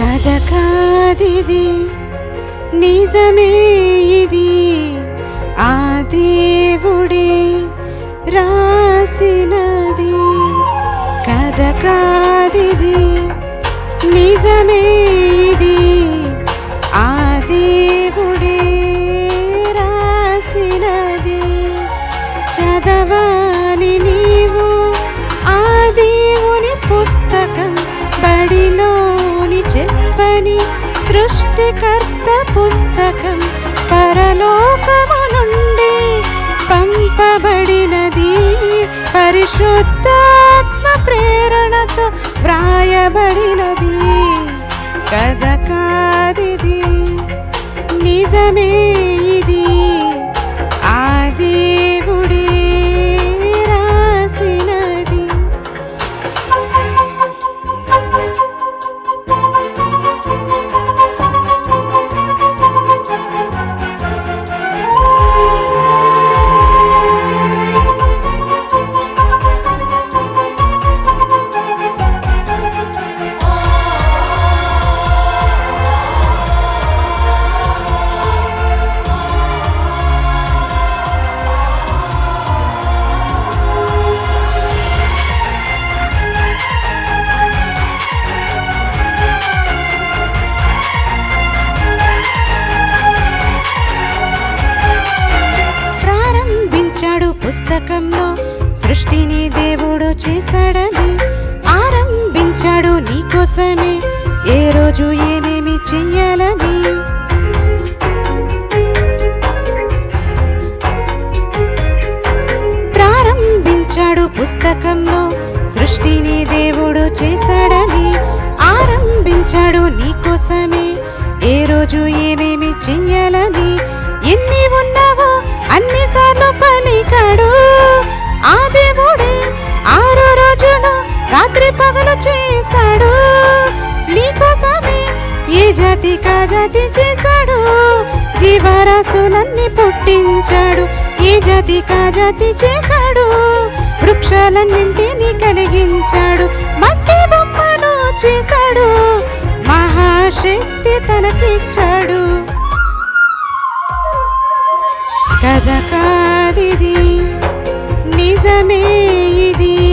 కథ కాదిది నిజమే ఇది. ఆదే చెప్పని సృష్టికర్త పుస్తకం పరలోకము నుండి పంపబడినది పరిశుద్ధ పుస్తకంలో సృష్టిని దేవుడు చేశాడని ఆరంభించాడు నీకోసమే ఏ రోజు ఏమేమి చెయ్యాలని. ప్రారంభించాడు పుస్తకంలో సృష్టిని దేవుడు చేశాడని ఆరంభించాడు నీకోసమే ఏ రోజు ఏమేమి చెయ్యాలని. ఎన్ని ఉన్నావో అన్నిసార్లు పలికాడు జాతి జాతి చేశాడు. జీవరాశులన్నీ పుట్టించాడు. ఈ జాతి కా జాతి చేశాడు. వృక్షాలన్నింటినీ కలిగించాడు. మట్టి బొమ్మను చేశాడు. మహాశక్తి తనకిచ్చాడు. కథ కాదిది నిజమే ఇది.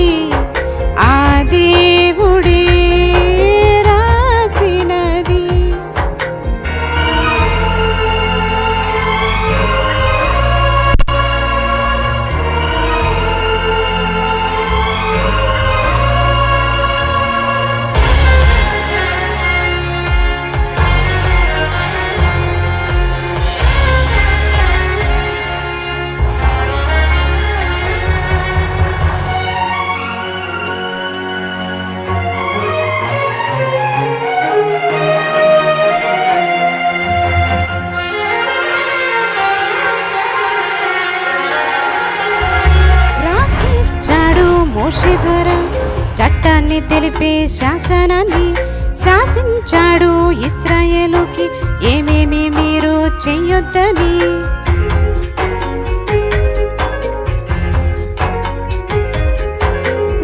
సత్యాన్ని తెలిపే శాసనాన్ని శాసించాడు ఇస్రాయేలుకి. ఏమేమి మీరు చెయ్యొద్దని?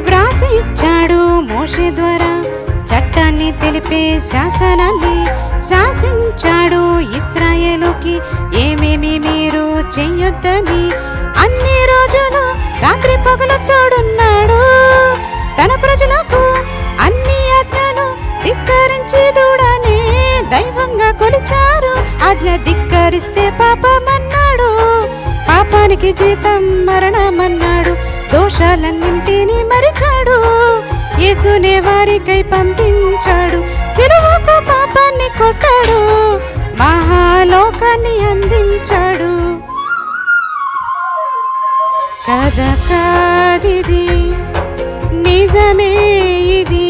వ్రాసి ఇచ్చాడు మోషే ద్వారా. చట్టాన్ని తెలిపే శాసనాన్ని శాసించాడు ఇస్రాయేలుకి. ఏమేమి మీరు చెయ్యొద్దని? అన్ని రోజులు రాత్రి పగలు తోడు విచారిస్తే పాపమన్నాడు. పాపానికి జీతం మరణమన్నాడు. దోషాలన్నింటినీ మరిచాడు. యేసునే వారికై పంపించాడు. సిలువకు పాపాన్ని కొట్టాడు. మహాలోకాన్ని అందించాడు. కథ కాదిది నిజమే ఇది.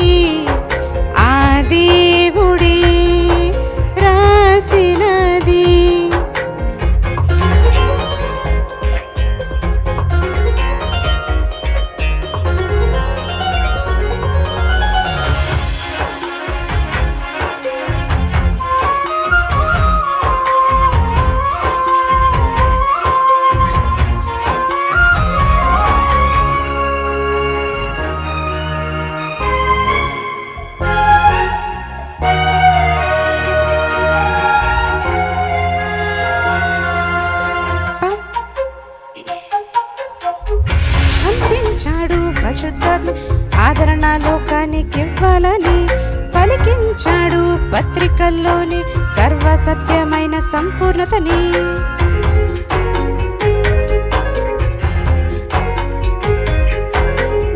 లోకానికివ్వాలని పలికించాడు పత్రికల్లోని సర్వసత్యమైన సంపూర్ణతని.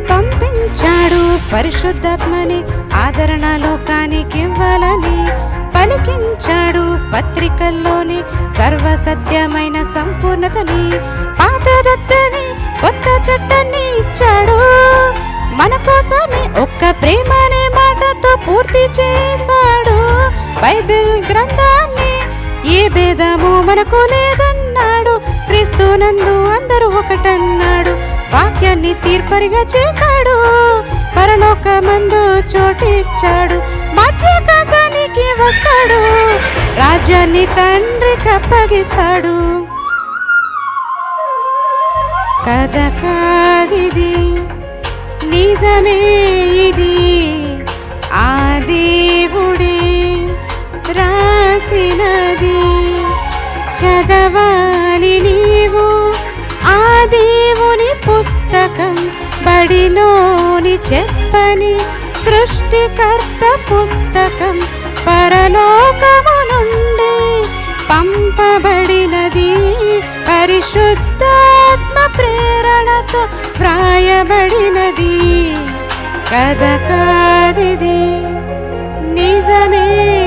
పంపించాడు పరిశుద్ధాత్మని ఆదరణ లోకానికి ఇవ్వాలని పలికించాడు పత్రికల్లోని సర్వసత్యమైన సంపూర్ణతని. పాతదొద్దని కొత్త చట్టాన్ని ఇచ్చాడు. మన కోసమే ఒక్క ప్రేమనే మాటతో పూర్తి చేశాడు. బైబిల్ గ్రంథాన్ని ఏ భేదము మనకు లేదన్నాడు. క్రీస్తునందు అందరూ ఒకటన్నాడు. వాక్యాన్ని తీర్పరిగా చేశాడు. పరలోకమందు చోటిచ్చాడు. మధ్యాకాశానికి వస్తాడు. రాజ్యాన్ని తండ్రి కప్పగిస్తాడు కథ కాదిది. నిజమే ఇది. ఆ దేవుడే రాసినది. చదవాలి నీవు ఆ దేవుని పుస్తకం. బడిలోని చెప్పని సృష్టికర్త పుస్తకం. పరలోకము నుండి పంపబడినది పరిశుద్ధాత్మ ప్రేరణతో వ్రాయబడినది. కథ కాదిది నిజమే.